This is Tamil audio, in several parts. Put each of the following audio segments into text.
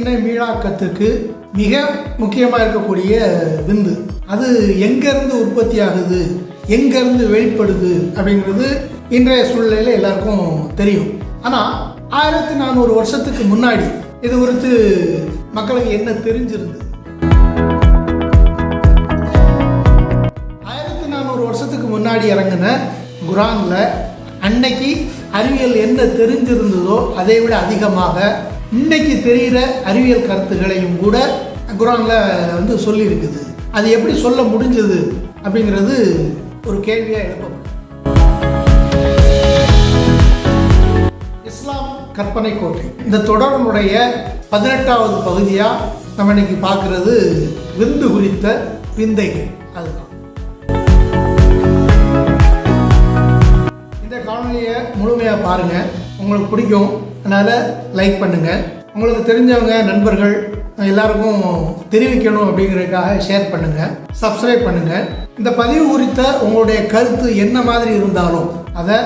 இன மீளாக்கத்துக்கு மிக முக்கியமாக இருக்கக்கூடிய விந்து. அது எங்கேருந்து உற்பத்தி ஆகுது எங்கேருந்து வெளிப்படுது? அப்படிங்கிறது இன்றைய சூழ்நிலையில் எல்லாருக்கும் தெரியும். ஆனால் ஆயிரத்தி நானூறு வருஷத்துக்கு முன்னாடி இது குறித்து மக்களுக்கு என்ன தெரிஞ்சிருந்தது? ஆயிரத்தி நானூறு வருஷத்துக்கு முன்னாடி இறங்கின குரானில் அன்னைக்கு அறிவியல் என்ன தெரிஞ்சிருந்ததோ அதை விட அதிகமாக இன்னைக்கு தெரிகிற அறிவியல் கருத்துக்களையும் கூட குரானில் வந்து சொல்லியிருக்குது. அது எப்படி சொல்ல முடிஞ்சது அப்படிங்கிறது ஒரு கேள்வியாக எழுப்பப்படும். இஸ்லாம் கற்பனை கோட்டை. இந்த தொடர்புடைய பதினெட்டாவது பகுதியாக நம்ம இன்னைக்கு பார்க்குறது விந்து குறித்த விந்தைகள். அதுதான். இந்த காணொலியை முழுமையாக பாருங்கள் உங்களுக்கு பிடிக்கும் அதனால் லைக் பண்ணுங்கள் உங்களுக்கு தெரிஞ்சவங்க நண்பர்கள் எல்லாருக்கும் தெரிவிக்கணும் அப்படிங்கிறதுக்காக ஷேர் பண்ணுங்கள் சப்ஸ்கிரைப் பண்ணுங்கள் இந்த பதிவு குறித்த உங்களுடைய கருத்து என்ன மாதிரி இருந்தாலும் அதை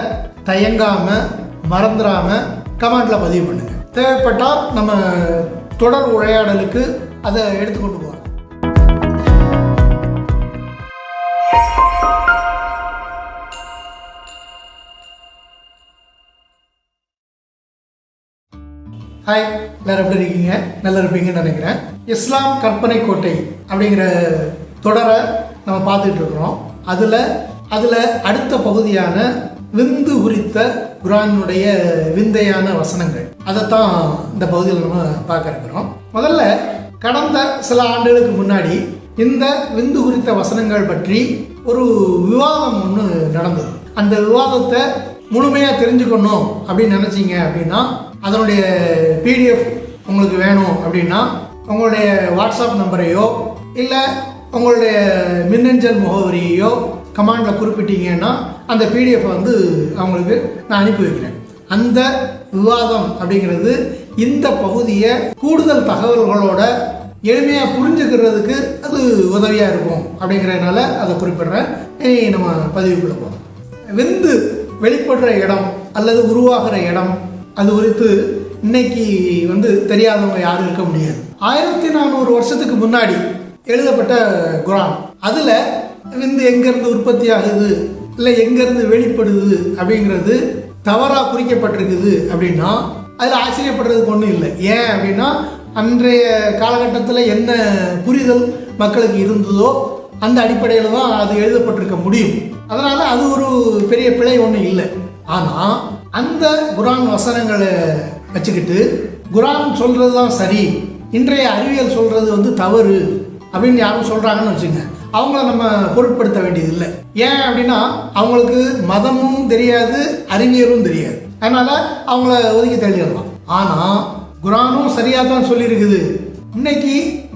தயங்காமல் மறந்துடாமல் கமெண்ட்டில் பதிவு பண்ணுங்கள் தேவைப்பட்டால் நம்ம தொடர் உரையாடலுக்கு அதை எடுத்துக்கொண்டு போகிறோம் ஹாய் எல்லாரும் எப்படி இருக்கீங்க? நல்லா இருப்பீங்கன்னு நினைக்கிறேன். இஸ்லாம் கற்பனை கோட்டை அப்படிங்கிற தொடரை நம்ம பார்த்துட்டு இருக்கிறோம். அதில் அதில் அடுத்த பகுதியான விந்து குறித்த குரானுடைய விந்தையான வசனங்கள். அதைத்தான் இந்த பகுதியில் நம்ம பார்க்க இருக்கிறோம். முதல்ல கடந்த சில ஆண்டுகளுக்கு முன்னாடி இந்த விந்து குறித்த வசனங்கள் பற்றி ஒரு விவாதம் ஒன்று நடந்தது. அந்த விவாதத்தை முழுமையாக தெரிஞ்சுக்கணும் அப்படின்னு நினச்சிங்க அப்படின்னா அதனுடைய பிடிஎஃப் உங்களுக்கு வேணும் அப்படின்னா உங்களுடைய வாட்ஸ்அப் நம்பரையோ இல்லை உங்களுடைய மின்னஞ்சல் முகவரியையோ கமாண்டில் குறிப்பிட்டீங்கன்னா அந்த பிடிஎஃப் வந்து அவங்களுக்கு நான் அனுப்பி வைக்கிறேன். அந்த விவாதம் அப்படிங்கிறது இந்த பகுதியை கூடுதல் தகவல்களோட எளிமையாக புரிஞ்சுக்கிறதுக்கு அது உதவியாக இருக்கும் அப்படிங்கிறதுனால அதை குறிப்பிடுறேன். இனி நம்ம பதிவுக்குள்ள போகிறோம் விந்து வெளிப்படுற இடம் அல்லது உருவாகிற இடம் அது குறித்து இன்னைக்கு வந்து தெரியாதவங்க யாரும் இருக்க முடியாது. ஆயிரத்தி நானூறு வருஷத்துக்கு முன்னாடி எழுதப்பட்ட குரான். அதில் விந்து எங்கேருந்து உற்பத்தி ஆகுது இல்லை எங்கேருந்து வெளிப்படுது அப்படிங்கிறது தவறாக குறிக்கப்பட்டிருக்குது அப்படின்னா அதில் ஆச்சரியப்படுறதுக்கு ஒன்றும் இல்லை. ஏன் அப்படின்னா அன்றைய காலகட்டத்தில் என்ன புரிதல் மக்களுக்கு இருந்ததோ அந்த அடிப்படையில் தான் அது எழுதப்பட்டிருக்க முடியும். அதனால் அது ஒரு பெரிய பிழை ஒன்றும் இல்லை. ஆனால் அந்த குரான் வசனங்களை வச்சுக்கிட்டு குரான் சொல்கிறது தான் சரி இன்றைய அறிவியல் சொல்கிறது வந்து தவறு அப்படின்னு யாரும் சொல்கிறாங்கன்னு வச்சுங்க. அவங்கள நம்ம பொருட்படுத்த வேண்டியதில்லை. ஏன் அப்படின்னா அவங்களுக்கு மதமும் தெரியாது அறிவியலும் தெரியாது. அதனால் அவங்கள ஒதுக்கி தள்ளிடலாம். ஆனால் குரானும் சரியாக தான் சொல்லியிருக்குது. இன்னைக்கு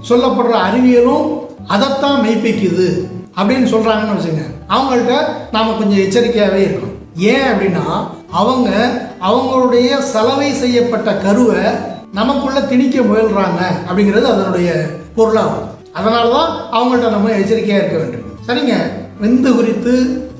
சொல்லப்படுற அறிவியலும் அதைத்தான் மெய்ப்பிக்குது அப்படின்னு சொல்கிறாங்கன்னு வச்சுங்க. அவங்கள்ட்ட நாம் கொஞ்சம் எச்சரிக்கையாகவே இருக்கணும். ஏன் அப்படின்னா அவங்க அவங்களுடைய சலவை செய்யப்பட்ட கருவை நமக்குள்ள திணிக்க முயல்றாங்க அப்படிங்கிறது அதனுடைய பொருளாகும். அதனால தான் அவங்கள்ட்ட நம்ம எச்சரிக்கையாக இருக்க வேண்டும். சரிங்க? விந்து குறித்து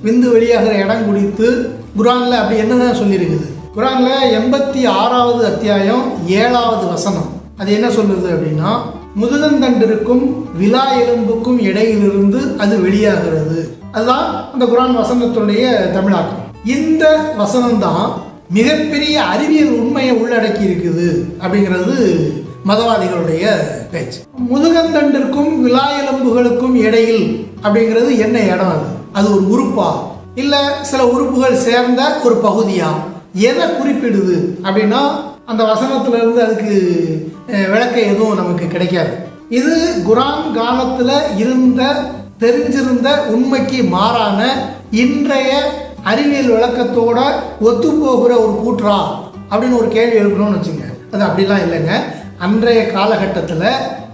விந்து வெளியாகிற இடம் குறித்து குரானில் அப்படி என்னதான் சொல்லியிருக்குது? குரானில் எண்பத்தி ஆறாவது அத்தியாயம் ஏழாவது வசனம். அது என்ன சொல்லுது அப்படின்னா முதுகந்தண்டிற்கும் விழா எலும்புக்கும் இடையிலிருந்து அது வெளியாகிறது. அதுதான் அந்த குரான் வசனத்துடைய தமிழாக்கம். இந்த வசனம் தான் மிகப்பெரிய அறிவியல் உண்மையை உள்ளடக்கி இருக்குது அப்படிங்கிறது மதவாதிகளுடைய பேச்சு. முதுகந்தண்டிற்கும் விலா எலும்புகளுக்கும் இடையில் அப்படிங்கிறது என்ன இடம் அது? அது ஒரு உறுப்பா? இல்லை சில உறுப்புகள் சேர்ந்த ஒரு பகுதியா? எதை குறிப்பிடுது அப்படின்னா அந்த வசனத்துல இருந்து அதுக்கு விளக்க எதுவும் நமக்கு கிடைக்காது. இது குரான் காலத்தில் இருந்த தெரிஞ்சிருந்த உண்மைக்கு மாறான இன்றைய அறிவியல் விளக்கத்தோட ஒத்து போகிற ஒரு கூற்றா அப்படின்னு ஒரு கேள்வி எழுப்பணும்னு வச்சுங்க. அது அப்படிலாம் இல்லைங்க. அன்றைய காலகட்டத்தில்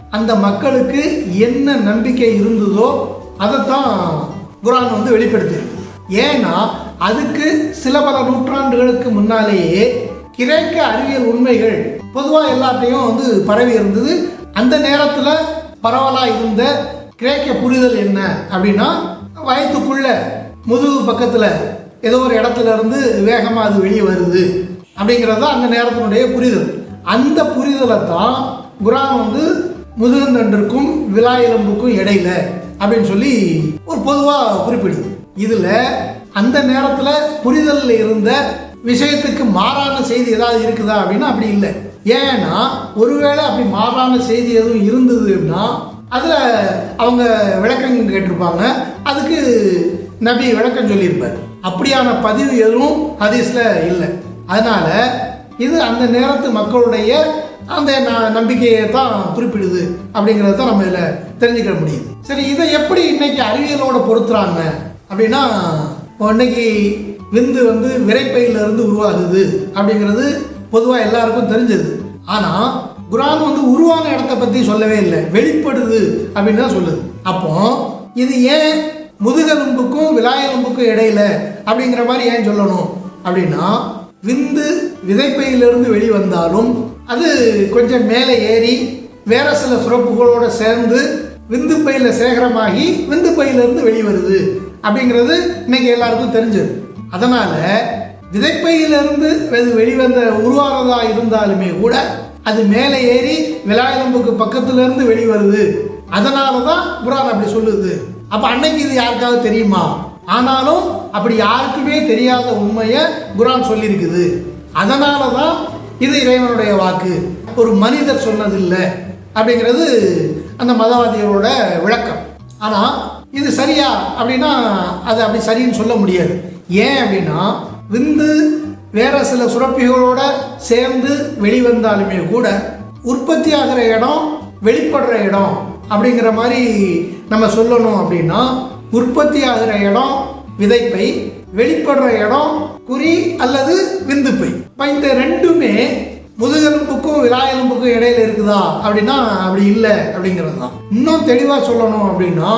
அந்த மக்களுக்கு என்ன நம்பிக்கை இருந்ததோ அதைத்தான் குரான் வந்து வெளிப்படுத்தியிருக்கு. ஏன்னா அதுக்கு சில பல நூற்றாண்டுகளுக்கு முன்னாலேயே கிரேக்க அறிவியல் உண்மைகள் பொதுவாக எல்லாத்தையும் வந்து பரவி இருந்தது. அந்த நேரத்தில் பரவலாக இருந்த கிரேக்க புரிதல் என்ன அப்படின்னா வயத்துக்குள்ள முதுகு பக்கத்தில் ஏதோ ஒரு இடத்துல இருந்து வேகமாக அது வெளியே வருது. அப்படிங்கிறது தான் அந்த நேரத்தினுடைய புரிதல். அந்த புரிதலை தான் குரான் வந்து முதுகந்தண்டிற்கும் விழா எலும்புக்கும் இடையில அப்படின்னு சொல்லி ஒரு பொதுவாக குறிப்பிடுது. இதில் அந்த நேரத்தில் புரிதலில் இருந்த விஷயத்துக்கு மாறான செய்தி ஏதாவது இருக்குதா அப்படின்னா அப்படி இல்லை. ஏன்னா ஒருவேளை அப்படி மாறான செய்தி எதுவும் இருந்ததுன்னா அதில் அவங்க விளக்கம் கேட்டிருப்பாங்க. அதுக்கு நபி விளக்கம் சொல்லியிருப்பார். அப்படியான பதிவு எதுவும் ஹதீஸில் இல்லை. அதனால இது அந்த நேரத்து மக்களுடைய அந்த ந- நம்பிக்கையை தான் குறிப்பிடுது அப்படிங்கிறத தான் நம்ம இதில் தெரிஞ்சுக்க முடியுது. சரி இதை எப்படி இன்னைக்கு அறிவியலோட பொருத்துறாங்க? அப்படின்னா இன்னைக்கு விந்து வந்து விரைப்பையிலிருந்து உருவாகுது அப்படிங்கிறது பொதுவாக எல்லாருக்கும் தெரிஞ்சது. ஆனால் குரான் வந்து உருவான இடத்த பற்றி சொல்லவே இல்லை. வெளிப்படுது அப்படின்னு தான் சொல்லுது. அப்போ இது ஏன் முதுகெலும்புக்கும் விலாயெலும்புக்கும் இடையில அப்படிங்கிற மாதிரி ஏன் சொல்லணும் அப்படின்னா விந்து விதைப்பையிலிருந்து வெளிவந்தாலும் அது கொஞ்சம் மேலே ஏறி வேற சில சுரப்புகளோட சேர்ந்து விந்து பையில சேகரமாகி விந்து பையிலிருந்து வெளிவருது அப்படிங்கிறது இன்னைக்கு எல்லாருக்கும் தெரிஞ்சது. அதனால விதைப்பையிலிருந்து வெளிவந்த உருவானதா இருந்தாலுமே கூட அது மேலே ஏறி விலாயெலும்புக்கு பக்கத்துல இருந்து வெளிவருது. அதனால தான் குரான் அப்படி சொல்லுது. அப்ப அன்னைக்கு இது யாருக்காவது தெரியுமா? ஆனாலும் அப்படி யாருக்குமே தெரியாத உண்மையை குரான் சொல்லியிருக்குது அதனால தான் இது இறைவனுடைய வாக்கு. ஒரு மனிதர் சொன்னதில்லை அப்படிங்கிறது அந்த மதவாதிகளோட விளக்கம். ஆனால் இது சரியா அப்படின்னா அது அப்படி சரின்னு சொல்ல முடியாது. ஏன் அப்படின்னா விந்து வேற சில சுரப்பிகளோட சேர்ந்து வெளிவந்தாலுமே கூட உற்பத்தி ஆகிற இடம் வெளிப்படுற இடம் அப்படிங்கிற மாதிரி நம்ம சொல்லணும் அப்படின்னா உற்பத்தி ஆகிற இடம் விதைப்பை வெளிப்படுற இடம் குறி அல்லது விந்துப்பை இப்போ இந்த ரெண்டுமே முதுகெலும்புக்கும் விலாயெலும்புக்கும் இடையில இருக்குதா? அப்படின்னா அப்படி இல்லை அப்படிங்கிறது தான். இன்னும் தெளிவாக சொல்லணும் அப்படின்னா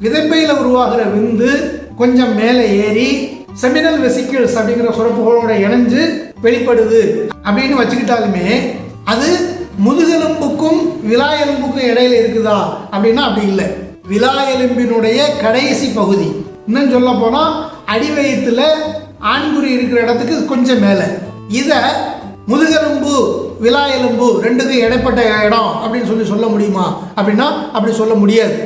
விதைப்பையில் உருவாகிற விந்து கொஞ்சம் மேலே ஏறி செமினல் வெசிக்கிள்ஸ் அப்படிங்கிற சுரப்புகளோட இணைஞ்சு வெளிப்படுது அப்படின்னு வச்சுக்கிட்டாலுமே அது முதுகெலும்புக்கும் விலா எலும்புக்கும் இடையில இருக்குதா? அப்படின்னா அப்படி இல்லை. விலா எலும்பினுடைய கடைசி பகுதி. இன்னும் சொல்ல போனால் அடிவயத்தில் ஆண்குறி இருக்கிற இடத்துக்கு கொஞ்சம் மேலே. இதை முதுகெலும்பு விலா எலும்பு ரெண்டுக்கும் இடைப்பட்ட இடம் அப்படின்னு சொல்லி சொல்ல முடியுமா? அப்படின்னா அப்படி சொல்ல முடியாது.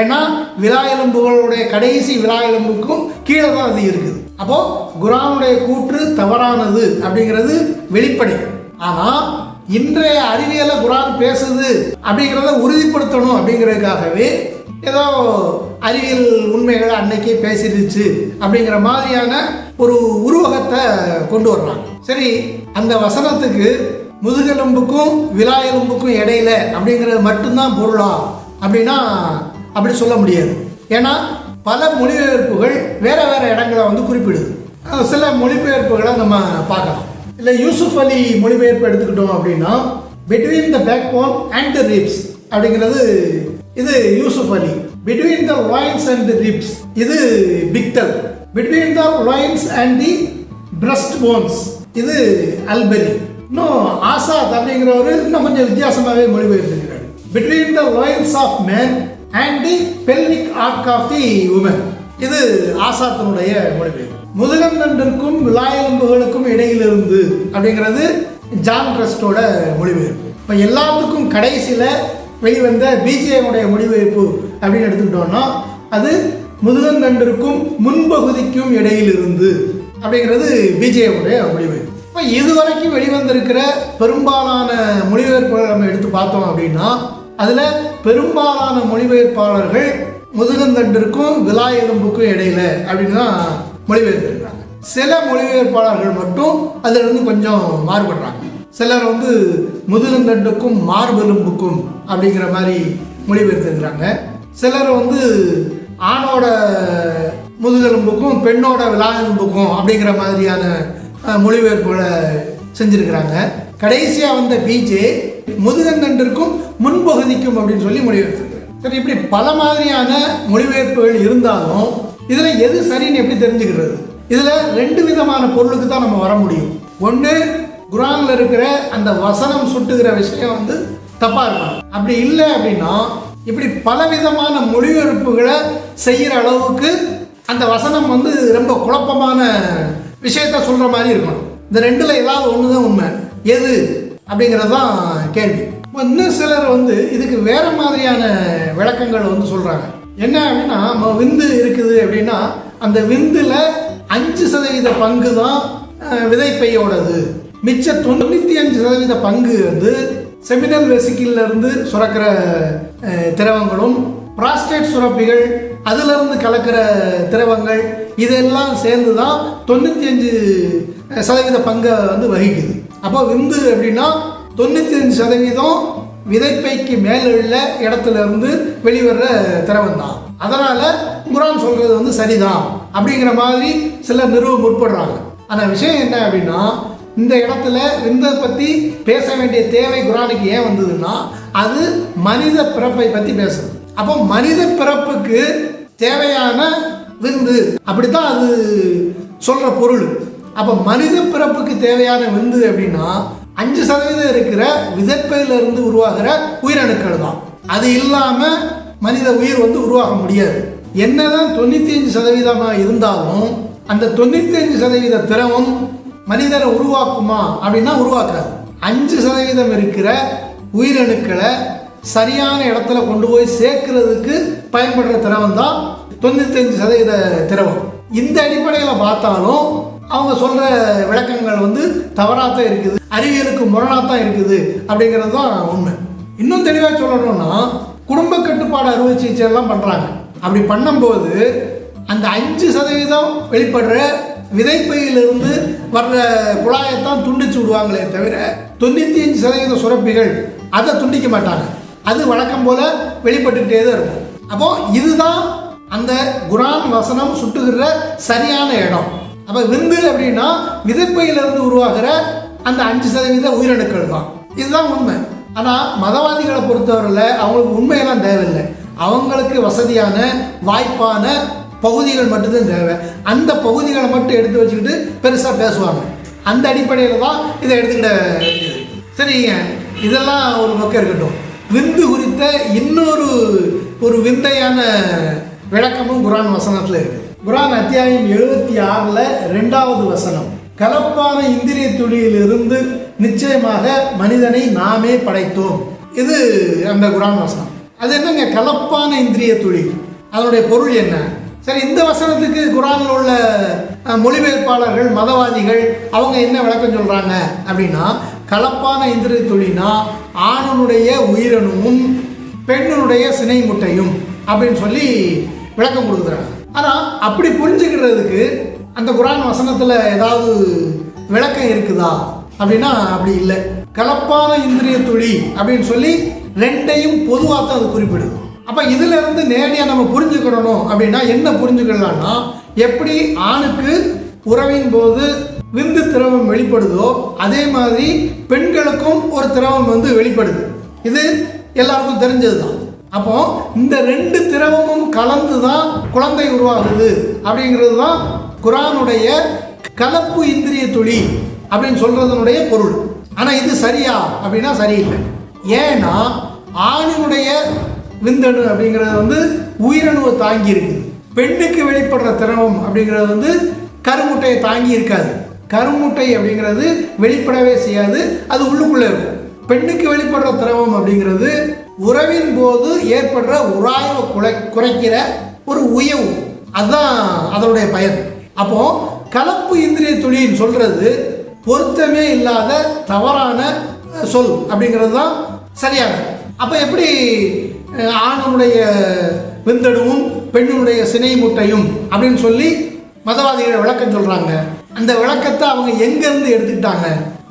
ஏன்னா விழா எலும்புகளுடைய கடைசி விலா எலும்புக்கும் கீழே தான் அது இருக்குது. அப்போ குரானுடைய கூற்று தவறானது அப்படிங்கிறது வெளிப்படை. ஆனால் இன்றைய அறிவியலை குரான் பேசுது அப்படிங்கிறத உறுதிப்படுத்தணும் அப்படிங்கிறதுக்காகவே ஏதோ அறிவியல் உண்மைகளை அன்னைக்கே பேசிடுச்சு அப்படிங்கிற மாதிரியான ஒரு உருவகத்தை கொண்டு வர்றாங்க. சரி அந்த வசனத்துக்கு முதுகெலும்புக்கும் விலா எலும்புக்கும் இடையில அப்படிங்கிறது மட்டும்தான் பொருளா? அப்படின்னா அப்படி சொல்ல முடியாது. ஏன்னா பல மொழிபெயர்ப்புகள் வேற வேற இடங்களை வந்து குறிப்பிடுது. சில மொழிபெயர்ப்புகளை நம்ம பார்க்கலாம். இல்லை யூசுஃப் அலி மொழிபெயர்ப்பு எடுத்துக்கிட்டோம் அப்படின்னா between the back bone and the ribs அப்படிங்கிறது இது Yusuf Ali. Between the loins and the ribs இது Pickthall between the loins and the breast bones இது அல்பெரி. இன்னும் ஆசாத் அப்படிங்கிறவர் இன்னும் கொஞ்சம் வித்தியாசமாகவே மொழிபெயர்த்திருக்கிறார் between the loins of man and the pelvic arch of the woman இது ஆசாத்தினுடைய மொழிபெயர்ப்பு முதுகந்தண்டிற்கும் விலாயெலும்புகளுக்கும் இடையிலிருந்து அப்படிங்கிறது ஜான் ட்ரஸ்டோட மொழிபெயர்ப்பு இப்போ எல்லாத்துக்கும் கடைசியில் வெளிவந்த பிஜேமுடைய முடிவெடுப்பு அப்படின்னு எடுத்துக்கிட்டோம்னா அது முதுகந்தண்டிற்கும் முன்பகுதிக்கும் இடையிலிருந்து அப்படிங்கிறது பிஜேமுடைய மொழிபெயர்ப்பு இப்போ இதுவரைக்கும் வெளிவந்திருக்கிற பெரும்பாலான மொழிபெயர்ப்புகளை நம்ம எடுத்து பார்த்தோம் அப்படின்னா அதில் பெரும்பாலான மொழிபெயர்ப்பாளர்கள் முதுகந்தண்டிற்கும் விலா எலும்புக்கும் இடையில அப்படின்னு தான் மொழிபெயர்த்திருக்கிறாங்க சில மொழிபெயர்ப்பாளர்கள் மட்டும் அதிலிருந்து கொஞ்சம் மாறுபடுறாங்க. சிலர் வந்து முதுகந்தண்டுக்கும் மார்பெலும்புக்கும் அப்படிங்கிற மாதிரி மொழிபெயர்த்திருக்கிறாங்க. சிலர் வந்து ஆணோட முதுகெலும்புக்கும் பெண்ணோட விலாகெலும்புக்கும் அப்படிங்கிற மாதிரியான மொழிபெயர்ப்புகளை செஞ்சுருக்கிறாங்க. கடைசியாக வந்த பிஜே முதுகந்தண்டிற்கும் முன்பகுதிக்கும் அப்படின்னு சொல்லி மொழிபெயர்த்திருக்கிறாங்க சரி இப்படி பல மாதிரியான மொழிபெயர்ப்புகள் இருந்தாலும் இதில் எது சரின்னு எப்படி தெரிஞ்சுக்கிறது? இதில் ரெண்டு விதமான பொருளுக்கு தான் நம்ம வர முடியும். ஒன்று குரானில் இருக்கிற அந்த வசனம் சுட்டுகிற விஷயம் வந்து தப்பாக இருக்கணும். அப்படி இல்லை அப்படின்னா இப்படி பலவிதமான மொழிபெயர்ப்புகளை செய்கிற அளவுக்கு அந்த வசனம் வந்து ரொம்ப குழப்பமான விஷயத்த சொல்கிற மாதிரி இருக்கணும். இந்த ரெண்டில் ஏதாவது ஒன்று தான் உண்மை. எது? அப்படிங்கிறது தான் கேள்வி. இன்னும் சிலர் வந்து இதுக்கு வேற மாதிரியான விளக்கங்கள் வந்து சொல்கிறாங்க என்ன அப்படின்னா விந்து இருக்குது அப்படின்னா அந்த விந்துல அஞ்சு சதவீத பங்கு தான் விதைப்பையோடது. மிச்ச தொண்ணூற்றி அஞ்சு சதவீத பங்கு வந்து செமினல் வெசிக்கிள்ல இருந்து சுரக்கிற திரவங்களும் பிராஸ்டேட் சுரப்பிகள் அதிலிருந்து கலக்கிற திரவங்கள் இதெல்லாம் சேர்ந்து தான் தொண்ணூற்றி அஞ்சு சதவீத பங்கை வந்து வகிக்குது. அப்போ விந்து அப்படின்னா தொண்ணூற்றி அஞ்சு சதவீதம் விதைப்பைக்கு மேலே உள்ள இடத்துல இருந்து வெளிவர்ற திரவம் தான் அதனால குரான் சொல்றது வந்து சரிதான் அப்படிங்கிற மாதிரி சிலர் நிறுவ முற்படுறாங்க. ஆனால் விஷயம் என்ன அப்படின்னா இந்த இடத்துல விந்தை பற்றி பேச வேண்டிய தேவை குரானுக்கு ஏன் வந்ததுன்னா அது மனித பிறப்பை பற்றி பேசுது அப்போ மனித பிறப்புக்கு தேவையான விந்து அப்படித்தான் அது சொல்கிற பொருள். அப்போ மனித பிறப்புக்கு தேவையான விந்து அப்படின்னா அஞ்சு சதவீதம் இருக்கிற விதப்பையிலிருந்து உருவாகிற உயிரணுக்கள் தான். அது இல்லாமல் மனித உயிர் வந்து உருவாக முடியாது. என்னதான் தொண்ணூத்தி அஞ்சு சதவீதமாக இருந்தாலும் அந்த தொண்ணூத்தி அஞ்சு சதவீத திரவம் மனிதரை உருவாக்குமா அப்படின்னா உருவாக்காது அஞ்சு சதவீதம் இருக்கிற உயிரணுக்களை சரியான இடத்துல கொண்டு போய் சேர்க்கறதுக்கு பயன்படுற திரவம் தான் தொண்ணூத்தஞ்சு சதவீத திரவம். இந்த அடிப்படையில் பார்த்தாலும் அவங்க சொல்ற விளக்கங்கள் வந்து தவறாத்தான் இருக்குது அறிவியலுக்கு முரணாத்தான் இருக்குது அப்படிங்கிறது தான் உண்மை. இன்னும் தெளிவாக சொல்லணும்னா குடும்ப கட்டுப்பாடு அறுவை சிகிச்சை எல்லாம் பண்ணுறாங்க அப்படி பண்ணும்போது அந்த அஞ்சு சதவீதம் வெளிப்படுற விதைப்பையிலிருந்து வர்ற குழாயத்தான் துண்டிச்சு விடுவாங்களே தவிர தொண்ணூற்றி அஞ்சு சதவீத சுரப்பிகள் அதை துண்டிக்க மாட்டாங்க. அது வழக்கம் போல வெளிப்பட்டுக்கிட்டே தான் இருக்கும். அப்போ இதுதான் அந்த குரான் வசனம் சுட்டுகிற சரியான இடம். அப்போ விந்து அப்படின்னா விதைப்பையிலிருந்து உருவாகிற அந்த அஞ்சு சதவீத உயிரணுக்கள் தான். இதுதான் உண்மை. ஆனால் மதவாதிகளை பொறுத்தவரையில் அவங்களுக்கு உண்மையெல்லாம் தேவையில்லை. அவங்களுக்கு வசதியான வாய்ப்பான பகுதிகள் மட்டும்தான் தேவை. அந்த பகுதிகளை மட்டும் எடுத்து வச்சுக்கிட்டு பெருசாக பேசுவாங்க. அந்த அடிப்படையில் தான் இதை எடுத்துக்கிட்ட சரிங்க இதெல்லாம் ஒரு பக்கம் இருக்கட்டும். விந்து குறித்த இன்னொரு ஒரு விந்தையான விளக்கமும் குரான் வசனத்தில் இருக்கு. குரான் அத்தியாயம் எழுபத்தி ஆறில் ரெண்டாவது வசனம். கலப்பான இந்திரிய துளியிலிருந்து நிச்சயமாக மனிதனை நாமே படைத்தோம். இது அந்த குரான் வசனம். அது என்னங்க? கலப்பான இந்திரிய துளி. அதனுடைய பொருள் என்ன? சரி இந்த வசனத்துக்கு குரானில் உள்ள மொழிபெயர்ப்பாளர்கள் மதவாதிகள் அவங்க என்ன விளக்கம் சொல்கிறாங்க அப்படின்னா கலப்பான இந்திர தொழினா ஆணனுடைய உயிரணுவும் பெண்ணினுடைய சினை முட்டையும் அப்படின்னு சொல்லி விளக்கம் கொடுக்குறாங்க. ஆனால் அப்படி புரிஞ்சுக்கிறதுக்கு அந்த குரான் வசனத்தில் ஏதாவது விளக்கம் இருக்குதா? அப்படின்னா அப்படி இல்லை. கலப்பான இந்திரிய துளி அப்படின்னு சொல்லி ரெண்டையும் பொதுவாக தான் அது குறிப்பிடுது. அப்போ இதுல இருந்து நேரடியாக நம்ம புரிஞ்சுக்கிடணும் அப்படின்னா என்ன புரிஞ்சுக்கலாம்னா எப்படி ஆணுக்கு உறவின் போது விந்து திரவம் வெளிப்படுதோ அதே மாதிரி பெண்களுக்கும் ஒரு திரவம் வந்து வெளிப்படுது. இது எல்லாருக்கும் தெரிஞ்சது தான் அப்போ இந்த ரெண்டு திரவமும் கலந்து தான் குழந்தை உருவாகுது அப்படிங்கிறது தான் குரானுடைய கலப்பு இந்திரிய துளி அப்படின்னு சொல்றதனுடைய பொருள். ஆனால் இது சரியா அப்படின்னா சரியில்லை. ஏன்னா ஆணினுடைய விந்தணு அப்படிங்கிறது வந்து உயிரணுவை தாங்கி இருக்குது பெண்ணுக்கு வெளிப்படுற திரவம் அப்படிங்கிறது வந்து கருமுட்டையை தாங்கி இருக்காது கருமுட்டை அப்படிங்கிறது வெளிப்படவே செய்யாது. அது உள்ளுக்குள்ளே இருக்கும். பெண்ணுக்கு வெளிப்படுற திரவம் அப்படிங்கிறது உறவின் போது ஏற்படுற உராய்வை குறை குறைக்கிற ஒரு உயவு. அதுதான் அதனுடைய பயன். அப்போ கலப்பு இந்திரிய துளின்னு சொல்றது பொருத்தமே இல்லாத தவறான சொல் அப்படிங்கிறது தான் சரியானது. அப்போ எப்படி ஆணுடைய விந்தணுவும் பெண்ணினுடைய சினை முட்டையும் அப்படின்னு சொல்லி மதவாதிகள் விளக்கம் சொல்கிறாங்க அந்த விளக்கத்தை அவங்க எங்கேருந்து எடுத்துக்கிட்டாங்க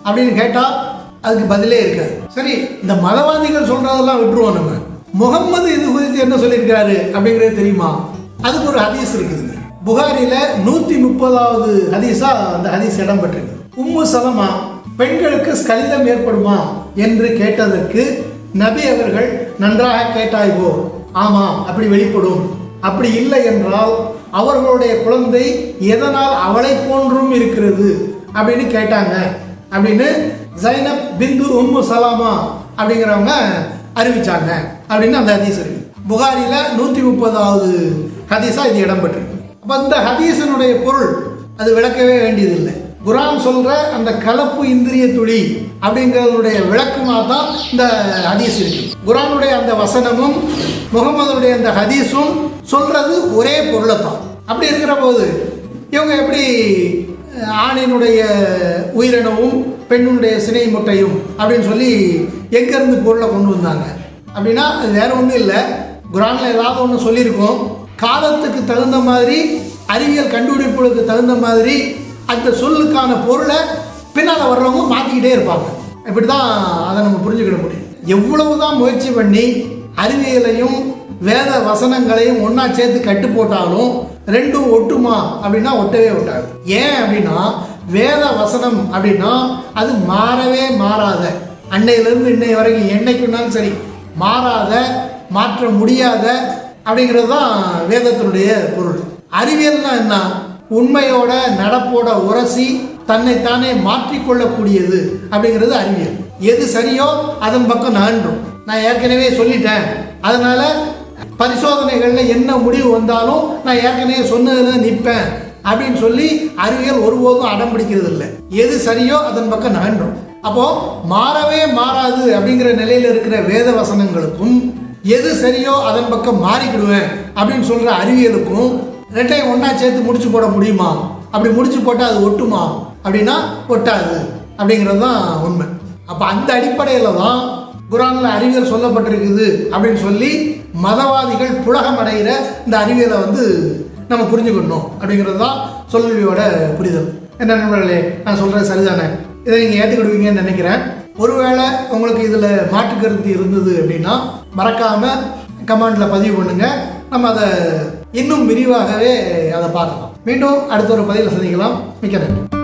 அப்படின்னு கேட்டால் அதுக்கு பதிலே இருக்காது. சரி இந்த மதவாதிகள் சொல்கிறதெல்லாம் விட்டுருவோம் நம்ம. முகம்மது இது குறித்து என்ன சொல்லியிருக்காரு அப்படிங்கிறது தெரியுமா? அதுக்கு ஒரு ஹதீஸ் இருக்குதுங்க. புகாரியில் நூற்றி முப்பதாவது ஹதீஸாக அந்த ஹதீஸ் இடம் பெற்றிருக்கு உம்மு சலமா பெண்களுக்கு ஸ்கலிதம் ஏற்படுமா? என்று கேட்டதற்கு நபி அவர்கள் நன்றாக கேட்டாய்வோ ஆமாம் அப்படி வெளிப்படும். அப்படி இல்லை என்றால் அவர்களுடைய குழந்தை எதனால் அவளை போன்றும் இருக்கிறது? அப்படின்னு கேட்டாங்க. அப்படின்னு ஜைனப் பிந்து உம்மு சலாமா அப்படிங்கிறவங்க அறிவிச்சாங்க. அப்படின்னு அந்த ஹதீஸ் இருக்கு. புகாரில நூற்றி முப்பதாவது ஹதீஸா இது இடம்பெற்றிருக்கு. அப்போ இந்த ஹதீசனுடைய பொருள் அது விளக்கவே வேண்டியதில்லை. குரான் சொல்கிற அந்த கலப்பு இந்திரிய துளி அப்படிங்கிறதுடைய விளக்கமாக தான் இந்த ஹதீஸ் இருக்கு. குரானுடைய அந்த வசனமும் முகமதுடைய அந்த ஹதீஸும் சொல்கிறது ஒரே பொருளை தான் அப்படி இருக்கிற போது இவங்க எப்படி ஆணினுடைய உயிரினமும் பெண்ணுடைய சினை முட்டையும் அப்படின்னு சொல்லி எங்கேருந்து பொருளை கொண்டு வந்தாங்க? அப்படின்னா அது வேற ஒன்றும் இல்லை. குரானில் ஏதாவது ஒன்று சொல்லியிருக்கோம். காலத்துக்கு தகுந்த மாதிரி அறிவியல் கண்டுபிடிப்புகளுக்கு தகுந்த மாதிரி அந்த சொல்லுக்கான பொருளை பின்னால் வர்றவங்க மாற்றிக்கிட்டே இருப்பாங்க. இப்படி தான் அதை நம்ம புரிஞ்சுக்கிட முடியும். எவ்வளவு தான் முயற்சி பண்ணி அறிவியலையும் வேத வசனங்களையும் ஒன்றா சேர்த்து கட்டு போட்டாலும் ரெண்டும் ஒட்டுமா அப்படின்னா ஒட்டவே ஒட்டாது. ஏன் அப்படின்னா வேத வசனம் அப்படின்னா அது மாறவே மாறாத அன்னையிலிருந்து இன்னை வரைக்கும் என்னைக்குன்னாலும் சரி மாறாத மாற்ற முடியாத அப்படிங்கிறது தான் வேதத்தினுடைய பொருள். அறிவியல்னா என்ன? உண்மையோட நடப்போட உரசி தன்னைத்தானே மாற்றிக்கொள்ளக்கூடியது அப்படிங்கிறது அறிவியல். எது சரியோ அதன் பக்கம் நான்றும் நான் ஏற்கனவே சொல்லிட்டேன். அதனால பரிசோதனைகளில் என்ன முடிவு வந்தாலும் நான் ஏற்கனவே சொன்னதில் நிற்பேன் அப்படின்னு சொல்லி அறிவியல் ஒருபோதும் அடம் பிடிக்கிறது இல்லை எது சரியோ அதன் பக்கம் நகன்றும் அப்போ மாறவே மாறாது அப்படிங்கிற நிலையில் இருக்கிற வேத வசனங்களுக்கும் எது சரியோ அதன் பக்கம் மாறிக்கிடுவேன் அப்படின்னு சொல்ற அறிவியலுக்கும் ரெண்டையும் ஒன்றா சேர்த்து முடிச்சு போட முடியுமா? அப்படி முடிச்சு போட்டால் அது ஒட்டுமா? அப்படின்னா ஒட்டாது. அப்படிங்கிறது தான் உண்மை. அப்போ அந்த அடிப்படையில் தான் குரானில் அறிவியல் சொல்லப்பட்டிருக்குது அப்படின்னு சொல்லி மதவாதிகள் புலகம் அடைகிற இந்த அறிவியலை வந்து நம்ம புரிஞ்சுக்கணும். அப்படிங்கிறது தான் சொல்வியோட புரிதல். என்ன நண்பர்களே நான் சொல்கிறது சரிதானே? இதை நீங்கள் ஏற்றுக்கிடுவீங்கன்னு நினைக்கிறேன். ஒருவேளை உங்களுக்கு இதில் மாற்று கருத்து இருந்தது அப்படின்னா மறக்காமல் கமெண்டில் பதிவு பண்ணுங்கள் நம்ம அதை இன்னும் விரிவாகவே அதை பார்க்கலாம். மீண்டும் அடுத்த ஒரு பதிவில் சந்திக்கலாம். மிக்க நன்றி.